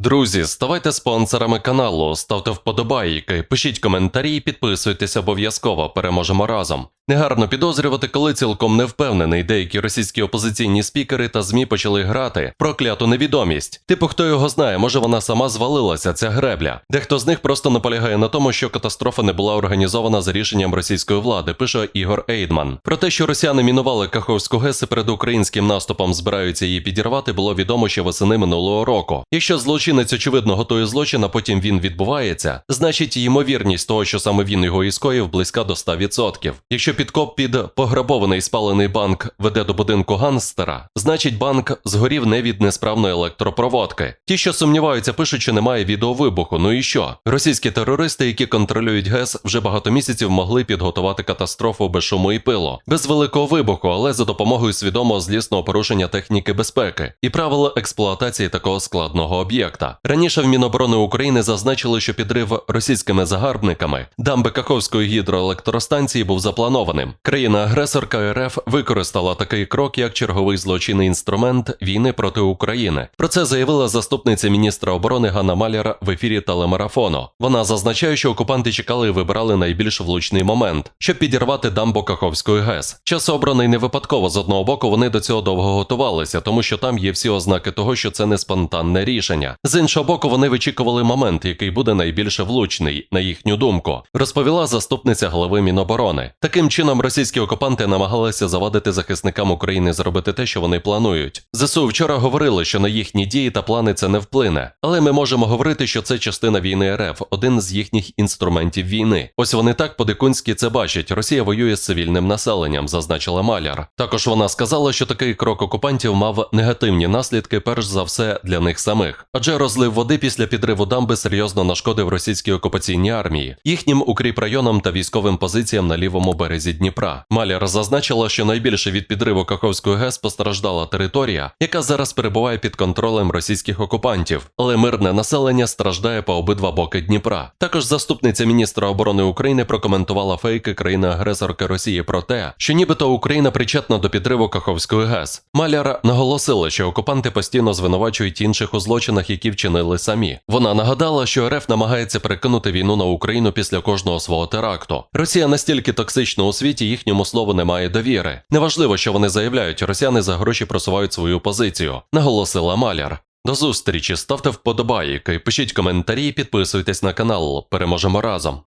Друзі, ставайте спонсорами каналу, ставте вподобайки, пишіть коментарі і підписуйтесь обов'язково. Переможемо разом. Негарно підозрювати, коли цілком не впевнений, деякі російські опозиційні спікери та ЗМІ почали грати про кляту невідомість. Типу, хто його знає, може вона сама звалилася, ця гребля. Дехто з них просто наполягає на тому, що катастрофа не була організована за рішенням російської влади, пише Ігор Ейдман. Про те, що росіяни мінували Каховську ГЕС і перед українським наступом збираються її підірвати, було відомо ще восени минулого року. Якщо злочинець очевидно готує злочин, а потім він відбувається, значить ймовірність того, що саме він його і скоїв, близька до 100%. Якщо підкоп під пограбований спалений банк веде до будинку ганстера, значить банк згорів не від несправної електропроводки. Ті, що сумніваються, пишуть, що немає відеовибуху. Ну і що? Російські терористи, які контролюють ГЕС, вже багато місяців могли підготувати катастрофу без шуму і пилу, без великого вибуху, але за допомогою свідомого злісного порушення техніки безпеки і правил експлуатації такого складного об'єкта. Раніше в Міноборони України зазначили, що підрив російськими загарбниками дамби Каховської гідроелектростанції був запланованим. Країна-агресорка РФ використала такий крок як черговий злочинний інструмент війни проти України. Про це заявила заступниця міністра оборони Ганна Маляр в ефірі телемарафону. Вона зазначає, що окупанти чекали і вибирали найбільш влучний момент, щоб підірвати дамбу Каховської ГЕС. Час обраний не випадково. З одного боку, вони до цього довго готувалися, тому що там є всі ознаки того, що це не спонтанне рішення. З іншого боку, вони вичікували момент, який буде найбільше влучний, на їхню думку, розповіла заступниця голови Міноборони. Таким чином, російські окупанти намагалися завадити захисникам України зробити те, що вони планують. ЗСУ вчора говорили, що на їхні дії та плани це не вплине, але ми можемо говорити, що це частина війни РФ, один з їхніх інструментів війни. Ось вони так по-дикунськи це бачать. Росія воює з цивільним населенням, зазначила Маляр. Також вона сказала, що такий крок окупантів мав негативні наслідки, перш за все для них самих. Адже розлив води після підриву дамби серйозно нашкодив російській окупаційній армії, їхнім укріпрайонам та військовим позиціям на лівому березі Дніпра. Маляр зазначила, що найбільше від підриву Каховської ГЕС постраждала територія, яка зараз перебуває під контролем російських окупантів, але мирне населення страждає по обидва боки Дніпра. Також заступниця міністра оборони України прокоментувала фейки країни-агресорки Росії про те, що нібито Україна причетна до підриву Каховської ГЕС. Маляр наголосила, що окупанти постійно звинувачують інших у злочинах, які вчинили самі. Вона нагадала, що РФ намагається перекинути війну на Україну після кожного свого теракту. Росія настільки токсична у світі, їхньому слову немає довіри. Неважливо, що вони заявляють, росіяни за гроші просувають свою позицію, наголосила Маляр. До зустрічі, ставте вподобайки, пишіть коментарі, підписуйтесь на канал. Переможемо разом.